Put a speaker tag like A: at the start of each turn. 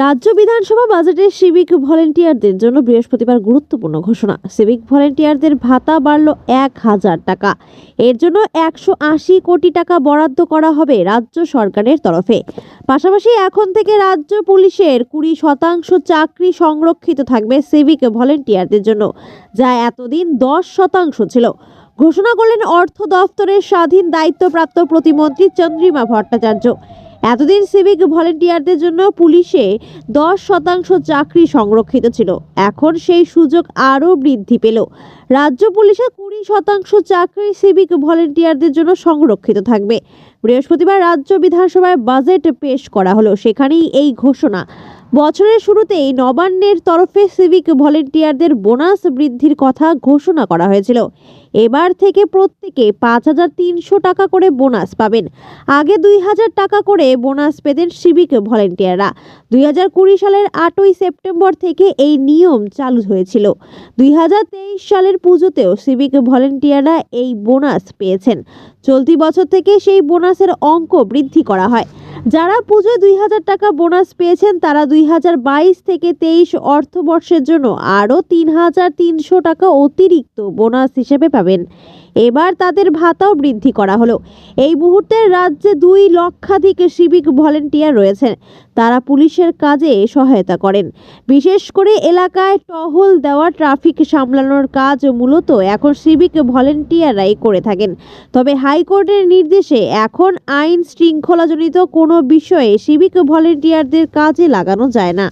A: রাজ্য বিধানসভা বাজেটে সিভিক ভলেন্টিয়ারদের জন্য বৃহস্পতিবার গুরুত্বপূর্ণ ঘোষণা। সিভিক ভলেন্টিয়ারদের ভাতা বাড়ল এক হাজার টাকা। এর জন্য একশো আশি কোটি টাকা বরাদ্দ করা হবে রাজ্য সরকারের তরফে। পাশাপাশি এখন থেকে রাজ্য পুলিশের কুড়ি শতাংশ চাকরি সংরক্ষিত থাকবে সিভিক ভলেন্টিয়ারদের জন্য, যা এতদিন দশ শতাংশ ছিল। ঘোষণা করলেন অর্থ দফতরের স্বাধীন দায়িত্বপ্রাপ্ত প্রতিমন্ত্রী চন্দ্রিমা ভট্টাচার্য। এতদিন সিভিক ভলেন্টিয়ারদের জন্য পুলিশে দশ শতাংশ চাকরি সংরক্ষিত ছিল। এখন সেই সুযোগ আরও বৃদ্ধি পেল। রাজ্য পুলিশে কুড়ি শতাংশ চাকরি সিভিক ভলেন্টিয়ারদের জন্য সংরক্ষিত থাকবে। বৃহস্পতিবার রাজ্য বিধানসভায় বাজেট পেশ করা হলো। সেখানেই এই ঘোষণা। বছরের শুরুতেই নবান্নের তরফে সিভিক ভলেন্টিয়ারদের বোনাস বৃদ্ধির কথা ঘোষণা করা হয়েছিল। এবার থেকে প্রত্যেকে পাঁচ হাজার তিনশো টাকা করে বোনাস পাবেন। আগে দুই হাজার টাকা করে বোনাস পেতেন সিভিক ভলেন্টিয়াররা দুই হাজার কুড়ি সালের আটই সেপ্টেম্বর থেকে এই নিয়ম চালু হয়েছিল। দুই হাজার তেইশ সালের পুজোতেও সিভিক ভলেন্টিয়াররা এই বোনাস পেয়েছেন। চলতি বছর থেকে সেই বোনাসের অঙ্ক বৃদ্ধি করা হয়। যারা পুজোয় দুই হাজার টাকা বোনাস পেয়েছেন, তারা দুই হাজার বাইশ থেকে তেইশ অর্থবর্ষের জন্য আরও তিন হাজার তিনশো টাকা অতিরিক্ত বোনাস হিসেবে পাবেন। এবার তাদের ভাতাও বৃদ্ধি করা হলো। এই মুহূর্তে রাজ্যে দুই লক্ষাধিক সিভিক ভলেন্টিয়ার রয়েছেন। তারা পুলিশের কাজে সহায়তা করেন। বিশেষ করে এলাকায় টহল দেওয়া, ট্রাফিক সামলানোর কাজ মূলত এখন সিভিক ভলেন্টিয়াররাই করে থাকেন। তবে হাইকোর্টের নির্দেশে এখন আইন শৃঙ্খলাজনিত কোনো বিষয়ে সিভিক ভলেন্টিয়ারদের কাজে লাগানো যায় না।